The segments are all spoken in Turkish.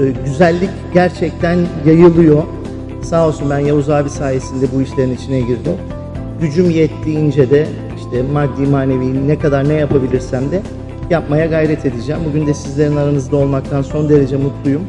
E, güzellik gerçekten yayılıyor. Sağ olsun ben Yavuz abi sayesinde bu işlerin içine girdim. Gücüm yettiğince de işte maddi manevi ne kadar ne yapabilirsem de yapmaya gayret edeceğim. Bugün de sizlerin aranızda olmaktan son derece mutluyum.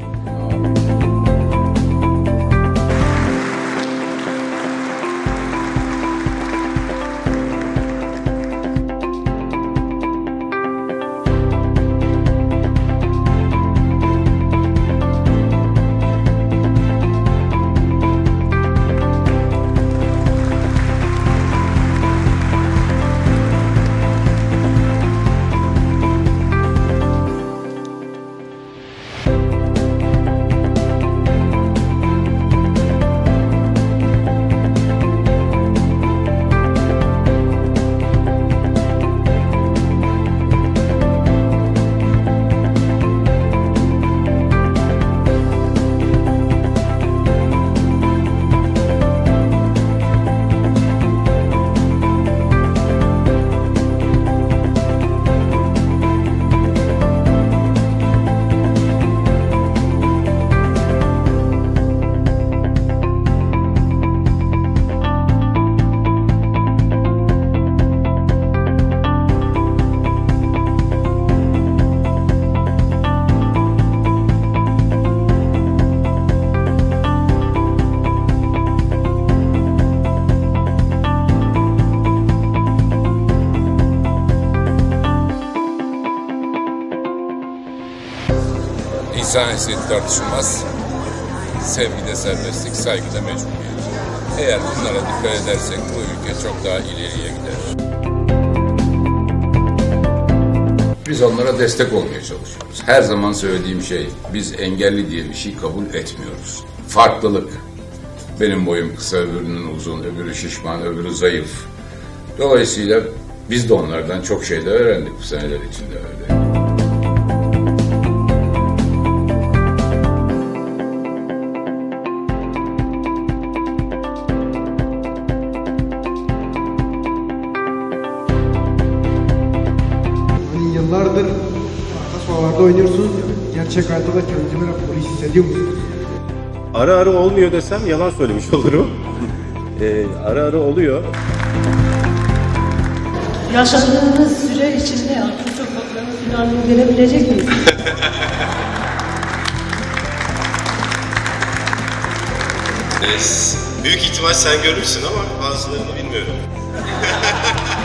İnsan haysiyeti tartışılmaz. Sevgide serbestlik, saygıda mecburiyet. Eğer bunlara dikkat edersek bu ülke çok daha ileriye gider. Biz onlara destek olmaya çalışıyoruz. Her zaman söylediğim şey, biz engelli diye bir şey kabul etmiyoruz. Farklılık. Benim boyum kısa, öbürünün uzun, öbürü şişman, öbürü zayıf. Dolayısıyla biz de onlardan çok şey de öğrendik bu seneler içinde öyle. Sahalarda oynuyorsunuz. Gerçek hayatta da böyle polis hissediyor musunuz? Ara ara olmuyor desem yalan söylemiş olurum. Ee, ara ara oluyor. Yaşadığımız süre içinde arka sokakların finalini görebilecek miyiz? Ee, büyük ihtimal sen görürsün ama bazılarını bilmiyorum.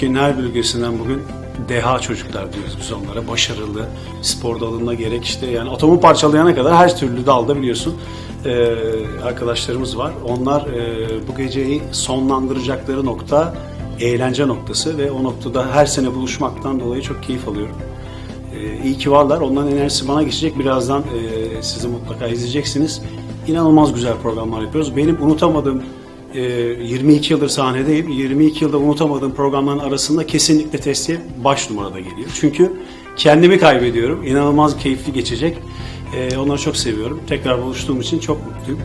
Türkiye'nin her bölgesinden bugün deha çocuklar diyoruz biz onlara. Başarılı, spor dalında gerek işte yani atomu parçalayana kadar her türlü dalda biliyorsun e, arkadaşlarımız var. Onlar e, bu geceyi sonlandıracakları nokta eğlence noktası ve o noktada her sene buluşmaktan dolayı çok keyif alıyorum. E, iyi ki varlar. Onların enerjisi bana geçecek. Birazdan e, sizi mutlaka izleyeceksiniz. İnanılmaz güzel programlar yapıyoruz. Benim unutamadığım 22 yıldır sahnedeyim. 22 yılda unutamadığım programların arasında kesinlikle testiye baş numarada geliyor. Çünkü kendimi kaybediyorum. İnanılmaz keyifli geçecek. E, onları çok seviyorum. Tekrar buluştuğum için çok mutluyum.